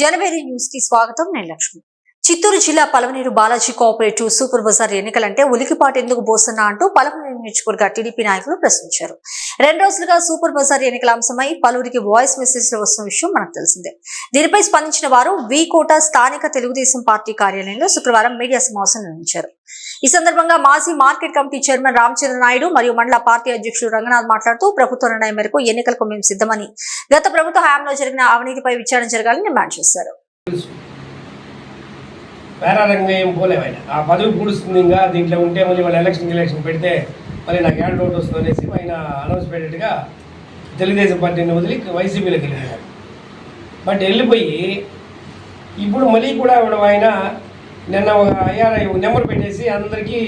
జనవరి న్యూస్కి స్వాగతం. నేను లక్ష్మి. చిత్తూరు జిల్లా Palamaner Balaji cooperative super bazaar ఎన్నికలంటే ఉలికిపాటు ఎందుకు పోస్తున్నా అంటూ పలమనేరు నియోజకవర్గ టీడీపీ నాయకులు ప్రశ్నించారు. రెండు రోజులుగా సూపర్ బజార్ ఎన్నికల అంశమై పలువురికి వాయిస్ మెసేజ్లు వస్తున్న విషయం మనకు తెలిసిందే. దీనిపై స్పందించిన వారు వి కోట స్థానిక తెలుగుదేశం పార్టీ కార్యాలయంలో శుక్రవారం మీడియా సమావేశం నిర్వహించారు. ఈ సందర్భంగా మాజీ market committee chairman Ramachandra Naidu మరియు మండల పార్టీ అధ్యక్షుడు రంగనాథ్ మాట్లాడుతూ ప్రభుత్వ నిర్ణయం మేరకు ఎన్నికలకు మేము సిద్ధమని గత ప్రభుత్వ హయాంలో జరిగిన అవినీతిపై విచారణ జరగాలని డిమాండ్ చేశారు. వేరే ఏం పోలేవు ఆయన. ఆ పదవి పూడుస్తుంది ఇంకా దీంట్లో ఉంటే మళ్ళీ వాళ్ళు ఎలక్షన్ ఎలక్షన్ పెడితే మళ్ళీ నాకు యాడ్ ఓట్ వస్తుంది అనేసి ఆయన అనౌన్స్ పెట్టేట్టుగా తెలుగుదేశం పార్టీని వదిలి వైసీపీలోకి వెళ్ళినారు బట్ వెళ్ళిపోయి ఇప్పుడు మళ్ళీ కూడా ఇప్పుడు ఆయన నిన్న ఒక ఐఆర్ఐ నెంబర్ పెట్టేసి అందరికీ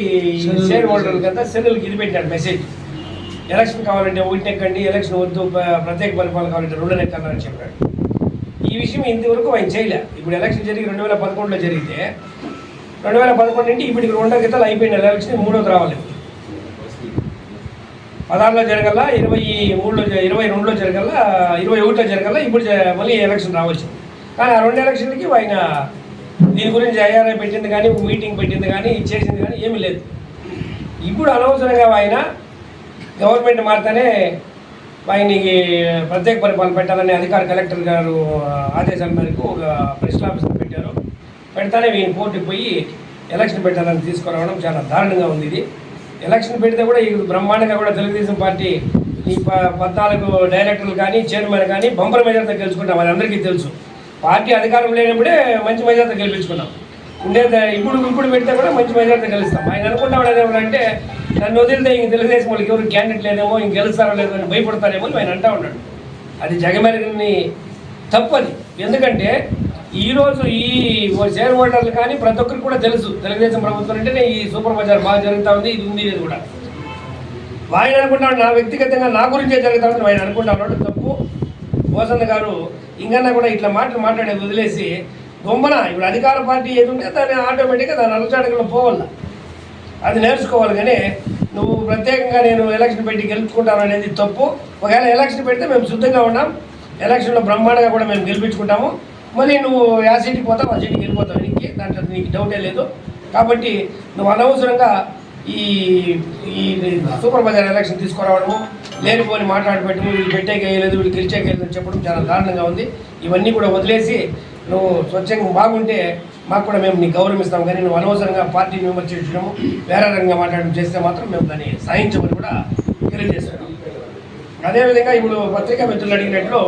షేర్ హోల్డర్లకి అంతా సెల్లులకి ఇది పెట్టాడు మెసేజ్ ఎలక్షన్ కావాలంటే ఒకటి నెక్కండి ఎలక్షన్ వద్దు ప్రత్యేక పరిపాలన కావాలంటే రెండు అని చెప్పాడు. ఈ విషయం ఇంతవరకు ఆయన చేయలే. ఇప్పుడు ఎలక్షన్ జరిగి రెండు వేల పదకొండులో జరిగితే రెండు వేల పదకొండు నుండి ఇప్పటికి రెండో గీతాలు అయిపోయిన ఎలక్షన్ మూడోది రావాలి. పదహారులో జరగల ఇరవై మూడులో ఇరవై రెండులో జరగల ఇరవై ఒకటిలో జరగల ఇప్పుడు మళ్ళీ ఎలక్షన్ రావచ్చు. కానీ ఆ రెండు ఎలక్షన్లకి ఆయన దీని గురించి ఐఆర్ఐ పెట్టింది కానీ మీటింగ్ పెట్టింది కానీ చేసింది కానీ ఏమీ లేదు. ఇప్పుడు అనవసరంగా ఆయన గవర్నమెంట్ మారితేనే ఆయనకి ప్రత్యేక పరిపాలన పెట్టాలని అధికార కలెక్టర్ గారు ఆదేశాల మేరకు ఒక ప్రెస్ ఆఫీసర్ పెట్టారు. పెడతానే ఈయన కోర్టుకు పోయి ఎలక్షన్ పెట్టాలని తీసుకురావడం చాలా దారుణంగా ఉంది ఇది. ఎలక్షన్ పెడితే కూడా ఈ బ్రహ్మాండంగా కూడా తెలుగుదేశం పార్టీ ఈ ప పద్నాలుగు డైరెక్టర్లు కానీ చైర్మన్ కానీ బంపర్ మెజార్తో గెలుచుకుంటాం. అది అందరికీ తెలుసు. పార్టీ అధికారం లేనప్పుడే మంచి మెజార్తో గెలిపించుకున్నాం ఉండే ఇప్పుడు ఇప్పుడు పెడితే కూడా మంచి మెజార్తో గెలుస్తాం. ఆయన అనుకుంటాడు అంటే నన్ను వదిలితే ఇంక తెలుగుదేశం వాళ్ళకి ఎవరు క్యాండిడేట్ లేదేమో ఇంక గెలుస్తారో లేదో అని భయపడతారేమో అని ఆయన అంటా ఉన్నాడు. అది జగమెరగని తప్పది. ఎందుకంటే ఈరోజు ఈ షేర్ హోల్డర్లు కానీ ప్రతి ఒక్కరికి కూడా తెలుసు. తెలుగుదేశం ప్రభుత్వం అంటేనే ఈ సూపర్ బజార్ బాగా జరుగుతూ ఉంది ఇది ఉంది ఇది కూడా. ఆయన అనుకుంటాడు నా వ్యక్తిగతంగా నా గురించే జరుగుతా ఉంది ఆయన అనుకుంటా ఉన్నాడు. తప్పు. వసంత్ గారు ఇంకన్నా కూడా ఇట్లా మాటలు మాట్లాడేది వదిలేసి గొమ్మన ఇప్పుడు అధికార పార్టీ ఏది ఉంటే దాన్ని ఆటోమేటిక్గా దాని అలచాడకలో పోవాల. అది నేర్చుకోవాలి కానీ నువ్వు ప్రత్యేకంగా నేను ఎలక్షన్ పెట్టి గెలుచుకుంటాను అనేది తప్పు. ఒకవేళ ఎలక్షన్ పెడితే మేము శుద్ధంగా ఉన్నాం. ఎలక్షన్లో బ్రహ్మాండంగా కూడా మేము గెలిపించుకుంటాము. మళ్ళీ నువ్వు ఆ సీట్కి పోతావు ఆ సీట్కి వెళ్ళిపోతావు నీకు దాంట్లో నీకు డౌటే లేదు. కాబట్టి నువ్వు అనవసరంగా ఈ ఈ సూపర్ బజార్ ఎలక్షన్ తీసుకురావడము లేనిపోని మాట్లాడబెట్టము వీళ్ళు పెట్టేకేయలేదు వీళ్ళు గెలిచేకేయలేదు అని చెప్పడం చాలా దారుణంగా ఉంది. ఇవన్నీ కూడా వదిలేసి నువ్వు స్వచ్ఛంగా బాగుంటే మాకు కూడా మేము నీకు గౌరవిస్తాం. కానీ నువ్వు అనవసరంగా పార్టీ మెంబర్ చేయడము వేరే రంగం మాట్లాడడం చేస్తే మాత్రం మేము దాన్ని సాధించమని కూడా తెలియజేస్తున్నాం. అదేవిధంగా ఇప్పుడు పత్రికా మిత్రులు అడిగినట్లు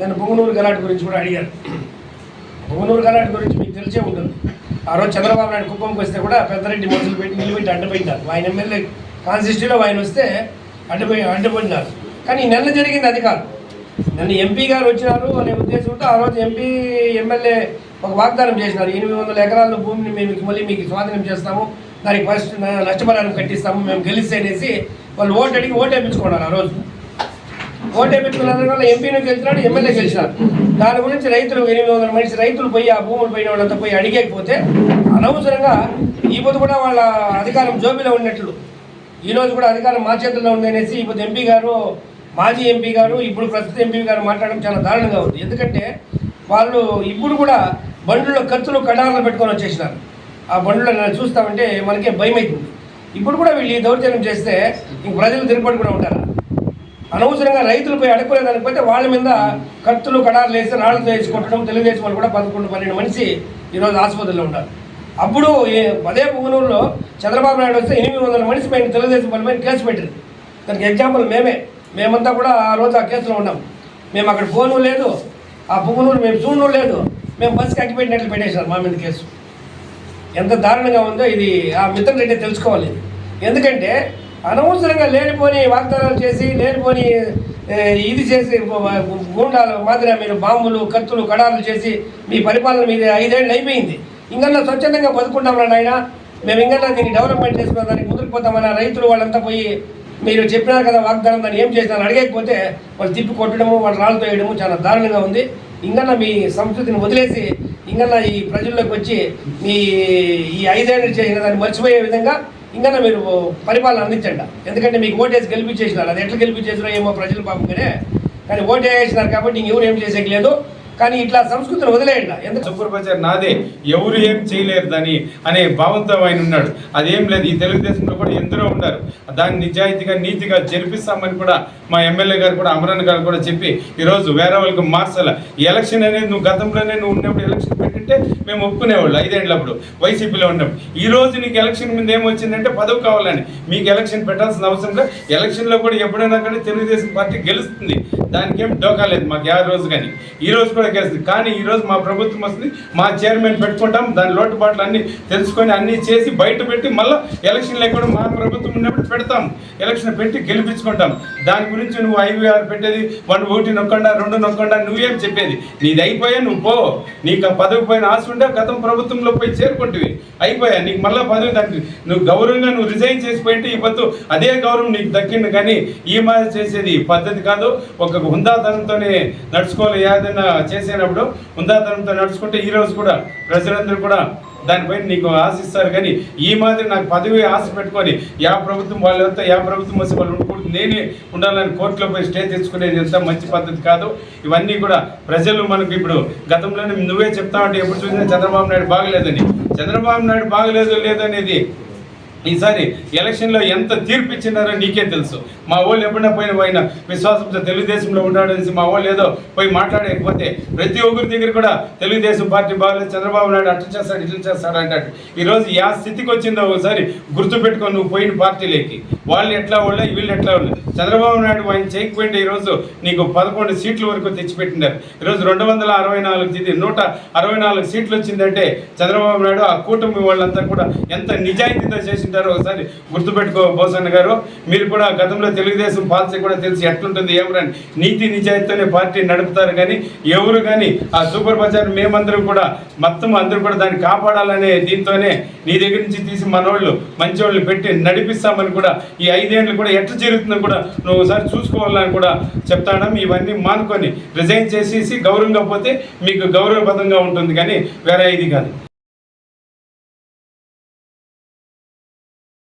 నేను పొంగునూరు గలాట్ గురించి కూడా అడిగాను. పొంగునూరు గలాట్ గురించి మీకు తెలిసే ఉంటుంది. ఆ రోజు చంద్రబాబు నాయుడు కుప్పంకి వస్తే కూడా పెద్దరెడ్డి మనుషులు పెట్టి నిలబెట్టి అడ్డపోయినారు. ఆయన ఎమ్మెల్యే కాన్స్టిట్యూలో ఆయన వస్తే అడ్డపోయి అడ్డపోయినారు. కానీ నెల జరిగింది అది కాదు. నన్ను ఎంపీ గారు వచ్చినారు అనే ఉద్దేశంతో ఆ రోజు ఎంపీ ఎమ్మెల్యే ఒక వాగ్దానం చేసినారు. ఎనిమిది వందల ఎకరాల భూమిని మేము మళ్ళీ మీకు స్వాధీనం చేస్తాము. దానికి ఫస్ట్ నష్టపరిహారం కట్టిస్తాము. మేము గెలిస్తే అనేసి వాళ్ళు ఓటు అడిగి ఓటు వేయించుకున్నారు ఆ రోజు. ఓటు వేయించుకున్న వల్ల ఎంపీని గెలిచినాడు ఎమ్మెల్యే గెలిచినారు దాని గురించి రైతులు ఎనిమిది వందల మనిషి రైతులు పోయి ఆ భూములు పోయిన వాళ్ళంతా పోయి అడిగకపోతే అనవసరంగా ఈ పొద్దు కూడా వాళ్ళ అధికారం జోబిలో ఉన్నట్లు. ఈ రోజు కూడా అధికారం మా చేతుల్లో ఉంది అనేసి ఇప్పుడు ఎంపీ గారు మాజీ ఎంపీ గారు ఇప్పుడు ప్రస్తుత ఎంపీ గారు మాట్లాడడం చాలా దారుణంగా ఉంది. ఎందుకంటే వాళ్ళు ఇప్పుడు కూడా బండ్లలో ఖర్చులు కడాలను పెట్టుకొని వచ్చేసినారు. ఆ బండ్లో నన్ను చూస్తామంటే మనకే భయం అవుతుంది ఇప్పుడు కూడా వీళ్ళు ఈ దౌర్జన్యం చేస్తే ఇంక ప్రజలు తిరుపతి కూడా ఉంటారు? అనవసరంగా రైతులపై అడుక్కునే దానికపోతే వాళ్ళ మీద కత్తులు కడార్లు వేసి రాళ్ళతో వేసుకుంటడం తెలుగుదేశం వాళ్ళు కూడా పదకొండు పన్నెండు మనిషి ఈరోజు ఆసుపత్రిలో ఉన్నారు అప్పుడు ఈ అదే పుంగనూరులో చంద్రబాబు నాయుడు వస్తే ఎనిమిది వందల మనిషి పైన తెలుగుదేశం వాళ్ళ పైన కేసు పెట్టింది దానికి ఎగ్జాంపుల్ మేమే. మేమంతా కూడా ఆ రోజు ఆ కేసులో ఉన్నాం. మేము అక్కడ ఫోను లేదు. ఆ పుంగనూరు మేము చూడను లేదు. మేము బస్సుకి కట్టిపెట్టినట్లు పెట్టేశారు మా మీద కేసు. ఎంత దారుణంగా ఉందో ఇది ఆ మిత్రులు తెలుసుకోవాలి ఎందుకంటే అనవసరంగా లేనిపోని వాగ్దానాలు చేసి లేనిపోని ఇది చేసి గుండాలు మాదిరిగా మీరు బాంబులు కత్తులు కడాలు చేసి మీ పరిపాలన మీద ఐదేళ్ళు అయిపోయింది. ఇంకా స్వచ్ఛందంగా బతుకుంటామన్నా నాయన. మేము ఇంకన్నా దీన్ని డెవలప్మెంట్ చేసుకున్న దానికి ముదిరిపోతామన్న రైతులు వాళ్ళంతా పోయి మీరు చెప్పినారు కదా వాగ్దానం దాన్ని ఏం చేసినారు అడగకపోతే వాళ్ళు తిప్పి కొట్టడము వాళ్ళు రాళ్ళతో వేయడము చాలా దారుణంగా ఉంది. ఇంకన్నా మీ సంస్కృతిని వదిలేసి ఇంకన్నా ఈ ప్రజల్లోకి వచ్చి మీ ఈ ఐదేళ్ళు చేసిన దాన్ని మర్చిపోయే విధంగా ఇంకన్నా మీరు పరిపాలన అందించండి. ఎందుకంటే మీకు ఓటేసి గెలిపించేసినారు. అది ఎట్లా గెలిపించేసినా ఏమో ప్రజలు పాపం కానీ ఓటు వేసినారు కాబట్టి ఇంకెవరు ఏం చేసేకి లేదు. కానీ ఇట్లా సంస్కృతిని వదిలేయండి. ఎంత సూపర్ బజార్ నాదే ఎవరు ఏం చేయలేరు దాన్ని అనే భావంతో ఆయన ఉన్నాడు. అదేం లేదు ఈ తెలుగుదేశంలో కూడా ఎందరో ఉన్నారు. దాన్ని నిజాయితీగా నీతిగా జరిపిస్తామని కూడా మా ఎమ్మెల్యే గారు కూడా అమరన్ గారు కూడా చెప్పి ఈరోజు వేరే వాళ్ళకి మార్చాల. ఈ ఎలక్షన్ అనేది నువ్వు గతంలోనే నువ్వు ఉన్నప్పుడు ఎలక్షన్ పెట్టింటే మేము ఒప్పుకునేవాళ్ళు ఐదేళ్ళప్పుడు వైసీపీలో ఉన్నప్పుడు. ఈ రోజు నీకు ఎలక్షన్ మీద ఏమొచ్చిందంటే పదవి కావాలని. మీకు ఎలక్షన్ పెట్టాల్సిన అవసరం లేదు. ఎలక్షన్లో కూడా ఎప్పుడైనా కానీ తెలుగుదేశం పార్టీ గెలుస్తుంది. దానికి ఏం డోకా లేదు మాకు ఏ రోజు కానీ. ఈ రోజు కూడా గెలుస్తుంది కానీ ఈరోజు మా ప్రభుత్వం వస్తుంది మా చైర్మన్ పెట్టుకుంటాం దాని లోటుపాట్లు అన్ని తెలుసుకొని అన్ని చేసి బయట పెట్టి మళ్ళీ ఎలక్షన్ లేకుండా మా ప్రభుత్వం ఉన్నప్పుడు పెడతాం. ఎలక్షన్ పెట్టి గెలిపించుకుంటాం. దాని గురించి నువ్వు ఐవీఆర్ పెట్టేది వన్ ఒకటి నొక్కండా రెండు నొక్కండా నువ్వేం చెప్పేది? నీది అయిపోయా నువ్వు పో. నీకు ఆ పదవి పైన ఆశ ఉంటే గతం ప్రభుత్వంలో పోయి చేరుకుంటువి. అయిపోయా నీకు మళ్ళీ పదవి దానికి. నువ్వు గౌరవంగా నువ్వు రిజైన్ చేసిపోయింటే ఈ పొద్దు అదే గౌరవం నీకు దక్కింది. కానీ ఈ మాదిరి చేసేది పద్ధతి కాదు. ఒక హుందాతనంతోనే నడుచుకోవాలి. ఏదైనా చేసేటప్పుడు ఉందాతనంతో నడుచుకుంటే ఈ రోజు కూడా ప్రజలందరూ కూడా దానిపైన నీకు ఆశిస్తారు. కానీ ఈ మాదిరి నాకు పదవి ఆశ పెట్టుకొని యా ప్రభుత్వం వాళ్ళంతా యా ప్రభుత్వం వస్తే వాళ్ళు ఉండకూడదు నేనే ఉండాలని కోర్టులో పోయి స్టే తెచ్చుకునేది ఎంత మంచి పద్ధతి కాదు. ఇవన్నీ కూడా ప్రజలు మనకు ఇప్పుడు గతంలోనే నువ్వే చెప్తా ఉంటే ఎప్పుడు చూసినా చంద్రబాబు నాయుడు బాగలేదని. చంద్రబాబు నాయుడు బాగలేదు లేదనేది ఈసారి ఎలక్షన్లో ఎంత తీర్పు ఇచ్చినారో నీకే తెలుసు. మా వాళ్ళు ఎప్పుడైనా పోయిన పోయిన విశ్వాసంతో తెలుగుదేశంలో ఉన్నాడనేసి మా వాళ్ళు ఏదో పోయి మాట్లాడకపోతే ప్రతి ఒక్కరి దగ్గర కూడా తెలుగుదేశం పార్టీ బాగాలేదు చంద్రబాబు నాయుడు అట్లా చేస్తాడు ఇట్లా చేస్తాడు అంటాడు. ఈరోజు యా స్థితికి వచ్చిందో ఒకసారి గుర్తుపెట్టుకొని నువ్వు పోయిన పార్టీలోకి. వాళ్ళు ఎట్లా వాళ్ళే వీళ్ళు ఎట్లా వాళ్ళు చంద్రబాబు నాయుడు ఆయన చేయకపోయింటే ఈరోజు నీకు పదకొండు సీట్ల వరకు తెచ్చిపెట్టినారు. ఈరోజు రెండు వందల అరవై నాలుగు ఇది నూట అరవై నాలుగు సీట్లు వచ్చిందంటే చంద్రబాబు నాయుడు ఆ కూటమి వాళ్ళంతా కూడా ఎంత నిజాయితీతో చేసింటారో ఒకసారి. గుర్తుపెట్టుకో బోసన్న గారు మీరు కూడా గతంలో తెలుగుదేశం పాలసీ కూడా తెలిసి ఎట్లుంటుంది ఎవరని నీతి నిజాయితీతోనే పార్టీ నడుపుతారు కానీ ఎవరు కానీ ఆ సూపర్ బజార్ మేమందరం కూడా మొత్తం అందరూ కూడా దాన్ని కాపాడాలనే దీంతోనే నీ దగ్గర నుంచి తీసి మనోళ్ళు మంచోళ్ళు పెట్టి నడిపిస్తామని కూడా ఈ ఐదేళ్ళు కూడా ఎట్లా జరుగుతుందో కూడా నువ్వు ఒకసారి చూసుకోవాలని కూడా చెప్తాడం ఇవన్నీ మానుకొని రిజైన్ చేసేసి గౌరవంగా పోతే మీకు గౌరవపదంగా ఉంటుంది కానీ వేరే ఇది కాదు.